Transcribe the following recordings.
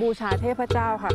บูชาเทพเจ้าค่ะ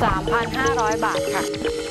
3,500 บาทค่ะ